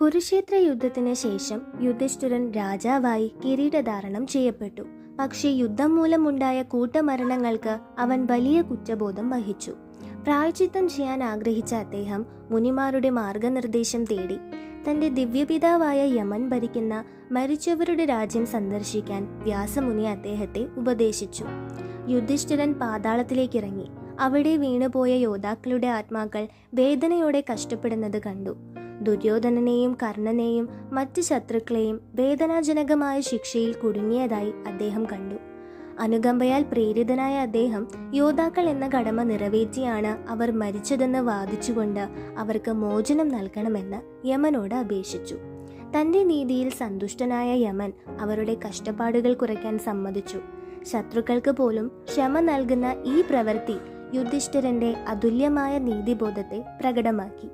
കുരുക്ഷേത്ര യുദ്ധത്തിന് ശേഷം യുധിഷ്ഠിരൻ രാജാവായി കിരീടധാരണം ചെയ്യപ്പെട്ടു. പക്ഷേ യുദ്ധം മൂലമുണ്ടായ കൂട്ടമരണങ്ങൾക്ക് അവൻ വലിയ കുറ്റബോധം വഹിച്ചു. പ്രായച്ചിത്തം ചെയ്യാൻ ആഗ്രഹിച്ച അദ്ദേഹം മുനിമാരുടെ മാർഗനിർദ്ദേശം തേടി തന്റെ ദിവ്യപിതാവായ യമൻ ഭരിക്കുന്ന മരിച്ചവരുടെ രാജ്യം സന്ദർശിക്കാൻ വ്യാസമുനി അദ്ദേഹത്തെ ഉപദേശിച്ചു. യുധിഷ്ഠിരൻ പാതാളത്തിലേക്കിറങ്ങി. അവിടെ വീണുപോയ യോദ്ധാക്കളുടെ ആത്മാക്കൾ വേദനയോടെ കഷ്ടപ്പെടുന്നത് കണ്ടു. ദുര്യോധനനെയും കർണനെയും മറ്റ് ശത്രുക്കളെയും വേദനാജനകമായ ശിക്ഷയിൽ കുടുങ്ങിയതായി അദ്ദേഹം കണ്ടു. അനുകമ്പയാൽ പ്രേരിതനായ അദ്ദേഹം യോദ്ധാക്കൾ എന്ന കടമ നിറവേറ്റിയാണ് അവർ മരിച്ചതെന്ന് വാദിച്ചുകൊണ്ട് അവർക്ക് മോചനം നൽകണമെന്ന് യമനോട് അപേക്ഷിച്ചു. തന്റെ നീതിയിൽ സന്തുഷ്ടനായ യമൻ അവരുടെ കഷ്ടപ്പാടുകൾ കുറയ്ക്കാൻ സമ്മതിച്ചു. ശത്രുക്കൾക്ക് പോലും ക്ഷമ നൽകുന്ന ഈ പ്രവൃത്തി യുധിഷ്ഠിരന്റെ അതുല്യമായ നീതിബോധത്തെ പ്രകടമാക്കി.